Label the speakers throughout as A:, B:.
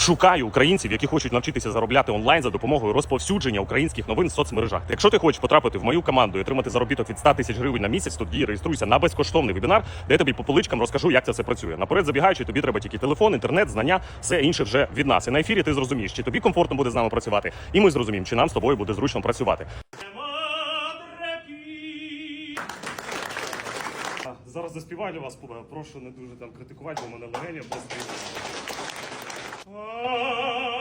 A: Шукаю українців, які хочуть навчитися заробляти онлайн за допомогою розповсюдження українських новин в соцмережах. Якщо ти хочеш потрапити в мою команду і отримати заробіток від 100 тисяч гривень на місяць, тоді реєструйся на безкоштовний вебінар, де я тобі по поличкам розкажу, як це все працює. Наперед забігаючи, тобі треба тільки телефон, інтернет, знання, все інше вже від нас. І на ефірі ти зрозумієш, чи тобі комфортно буде з нами працювати, і ми зрозуміємо, чи нам з тобою буде зручно працювати. Зараз заспіваю вас, прошу не дуже там критикувати, бо мене легені без Oh.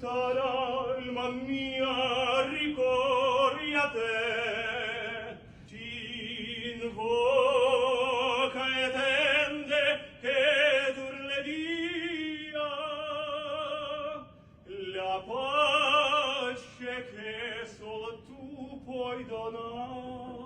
A: cantara alma mia ricorri a te. Ti invoca e tende che turle dia la pace che solo tu puoi donare.